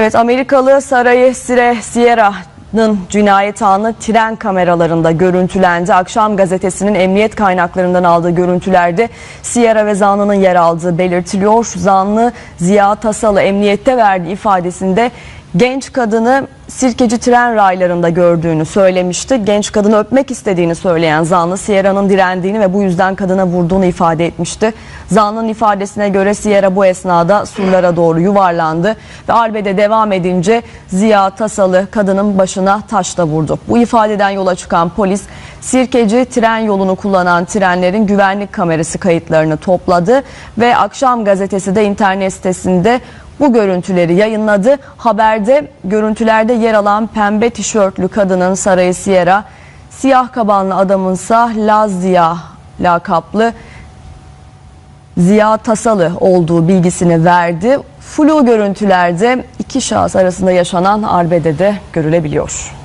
Evet Amerikalı Sarayı Sire Sierra'nın cinayet anı tren kameralarında görüntülendi. Akşam gazetesinin emniyet kaynaklarından aldığı görüntülerde Sierra ve zanlının yer aldığı belirtiliyor. Zanlı Ziya Tasalı emniyette verdiği ifadesinde genç kadını sirkeci tren raylarında gördüğünü söylemişti. Genç kadını öpmek istediğini söyleyen zanlı Sierra'nın direndiğini ve bu yüzden kadına vurduğunu ifade etmişti. Zanlının ifadesine göre Sierra bu esnada surlara doğru yuvarlandı ve arbede devam edince Ziya Tasalı kadının başına taşla vurdu. Bu ifadeden yola çıkan polis sirkeci tren yolunu kullanan trenlerin güvenlik kamerası kayıtlarını topladı ve akşam gazetesi de internet sitesinde bu görüntüleri yayınladı. Haberde görüntülerde yer alan pembe tişörtlü kadının Sarayı Sierra, siyah kabanlı adamınsa Laz Ziya lakaplı Ziya Tasalı olduğu bilgisini verdi. Flu görüntülerde iki şahıs arasında yaşanan arbede de görülebiliyor.